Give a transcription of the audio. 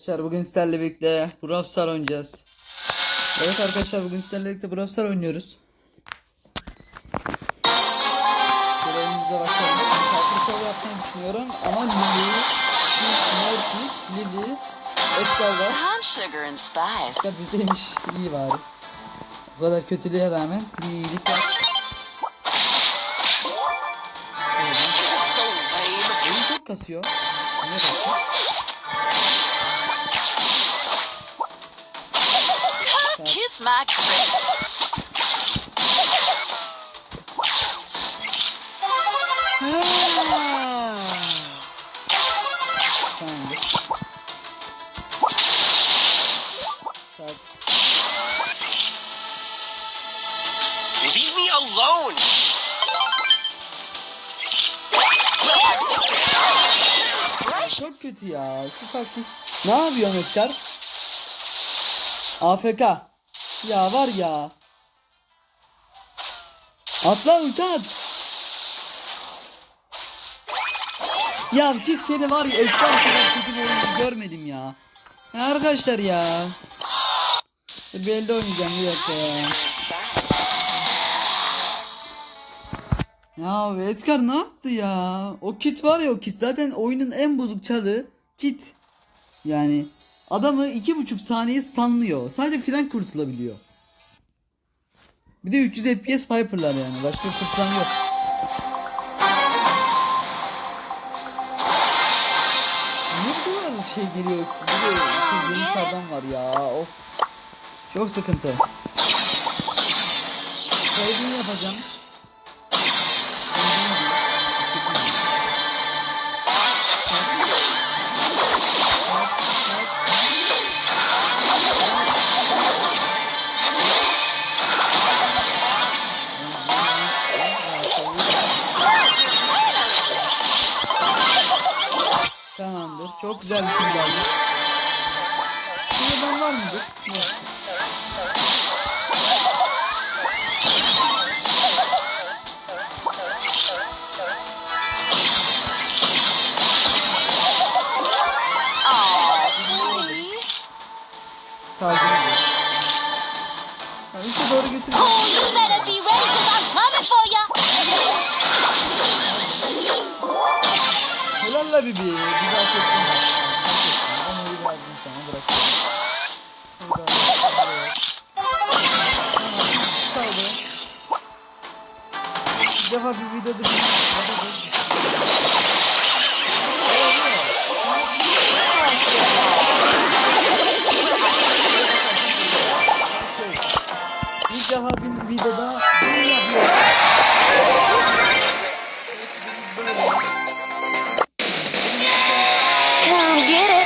Arkadaşlar bugün sizlerle birlikte Brawl oynayacağız. Evet arkadaşlar bugün sizlerle birlikte Brawl Stars oynuyoruz. Oyunumuza başlayalım. Farklı şov yapmayı düşünüyorum ama Lili, Mortis, Lili, Edgar var. I'm sugar and spice. Edgar bizdeymiş. İyi bari. O kadar kötülüğe rağmen bir iyilik var. Çok kasıyor. Niye kasıyor? Kiss my. Leave me alone! Çok kötü ya. Şu taktik. Ne yapıyorsun Edgar? AFK. Ya var ya. Atla ulti. Ya git seni var ya Edgar kadar kötü bir oyuncu görmedim ya. ya arkadaşlar ya. Bir elde oynayacağım bir dakika ya. Ya Edgar ne yaptı ya? O kit var ya o kit zaten oyunun en bozuk çarı kit. Yani adamı iki buçuk saniye sanlıyor. Sadece fren kurtulabiliyor. Bir de 300 FPS Piper'lar yani. Başka kurtulan yok. Bu kadar şey geliyor? Bir de şey geniş adam var ya. Of. Çok sıkıntı. Kaydını yapacağım. Çok güzel bir şey geldi. Ben var mıdır? Yok. Kaldım. Ha, üste doğru götüreceğim. Helal la bibi. Güzel çektin. bak. Hak ettin. Onu iyi verdim sana bırakıyorum. Burada, buraya. Tamam, kaldı. Bir defa bir videoda bir İlk defa bir videoda come get it.